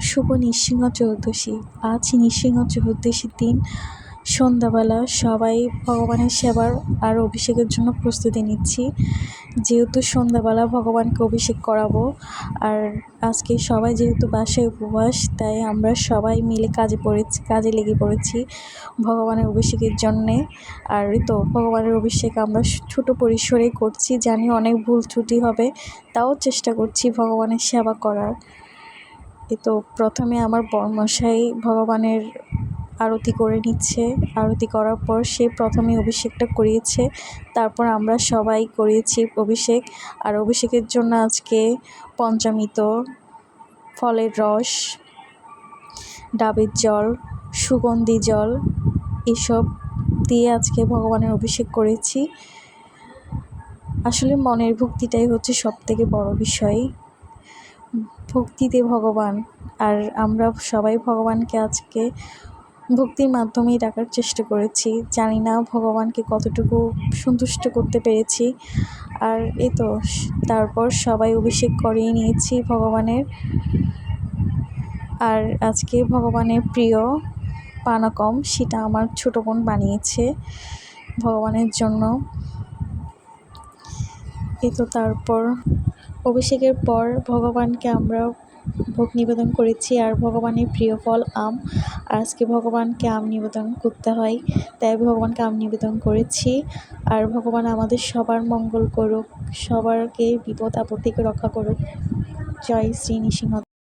শুভ নৃসিংহ চতুর্দশী। আজ নৃসিংহ চতুর্দশীর দিন। সন্ধ্যাবেলা সবাই ভগবানের সেবার আর অভিষেকের জন্য প্রস্তুতি নিচ্ছি। যেহেতু সন্ধ্যাবেলা ভগবানকে অভিষেক করাবো, আর আজকে সবাই যেহেতু বাসায় উপবাস, তাই আমরা সবাই মিলে কাজে পড়েছি, কাজে লেগে পড়েছি ভগবানের অভিষেকের জন্যে। আর তো, ভগবানের অভিষেক আমরা ছোটো পরিসরে করছি, জানি অনেক ভুল ত্রুটি হবে, তাও চেষ্টা করছি ভগবানের সেবা করার। এই তো প্রথমে আমার বরমশাই ভগবানের আরতি করে নিচ্ছে। আরতি করার পর সে প্রথমে অভিষেকটা করিয়েছে। তারপর আমরা সবাই করিয়েছি অভিষেক। আর অভিষেকের জন্য আজকে পঞ্চামৃত, ফলের রস, ডাবের জল, সুগন্ধি জল এসব দিয়ে আজকে ভগবানের অভিষেক করেছি। আসলে মনের ভক্তিটাই হচ্ছে সব থেকে বড় বিষয়। ভক্তিতে ভগবান। আর আমরা সবাই ভগবানকে আজকে ভক্তির মাধ্যমেই ডাকার চেষ্টা করেছি। জানি না ভগবানকে কতটুকু সন্তুষ্ট করতে পেরেছি। আর এ তো, তারপর সবাই অভিষেক করিয়ে নিয়েছি ভগবানের। আর আজকে ভগবানের প্রিয় পানাকম, সেটা আমার ছোটো বোন বানিয়েছে ভগবানের জন্য। এ তো তারপর অভিষেকের পর ভগবানকে আমরা ভোগ নিবেদন করেছি, আর ভগবানের প্রিয় ফল আম। আজকে ভগবানকে আম নিবেদন করতে হয়, তাই ভগবানকে আম নিবেদন করেছি। আর ভগবান আমাদের সবার মঙ্গল করুক, সবারকে বিপদ আপদ থেকে রক্ষা করুক। জয় শ্রী নৃসিংহ